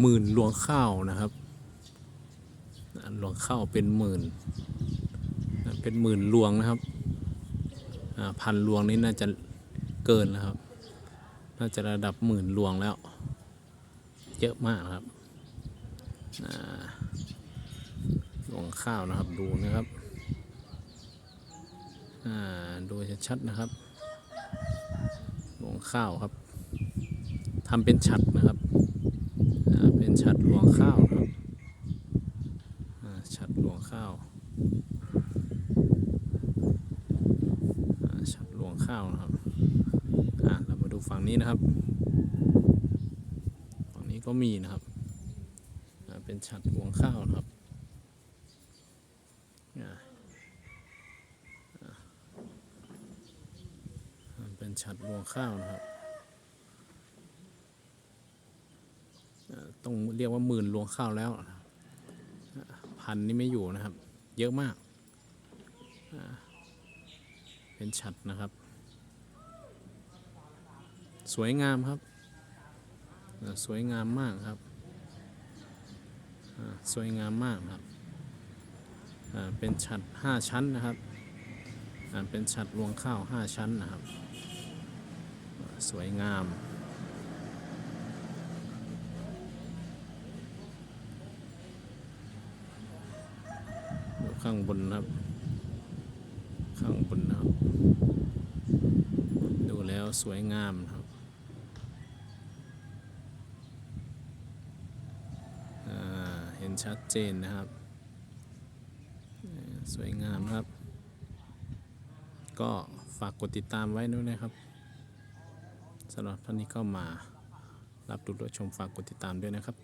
หมื่นรวงข้าวนะครับอ่ารวงข้าวเป็นหมื่น เป็นหมื่นรวงนะครับพันรวงนี้น่าจะเกินแล้วครับ น่าจะระดับหมื่นรวงแล้ว เยอะมากนะครับอ่ารวงข้าวนะครับดูนะครับอ่าดูชัดๆนะครับรวงข้าวครับทำเป็นฉัดนะครับ เป็นฉัดรวงข้าวครับฉัดรวงข้าวฉัดรวงข้าวนะครับอ่าเรามาดูฝั่งนี้นะครับ ฝั่งนี้ก็มีนะครับเป็นฉัดรวงข้าวนะครับเป็นฉัดรวงข้าวนะครับอ่า ต้องเรียกว่าหมื่นรวงข้าวแล้ว พันนี่ไม่อยู่นะครับ เยอะมาก เป็นฉัดนะครับ สวยงามครับ สวยงามมากครับ สวยงามมากครับเป็นฉัดห้าชั้นนะครับ เป็นฉัดรวงข้าวห้าชั้นนะครับ สวยงามดู ข้างบนนะครับ ข้างบนนะครับ ดูแล้วสวยงามนะครับเห็นชัดเจนนะครับ สวยงามครับ ก็ฝากกดติดตามไว้ด้วยนะครับสำหรับท่านที่เข้ามารับดูรับชมฝากกดติดตามด้วยนะครับ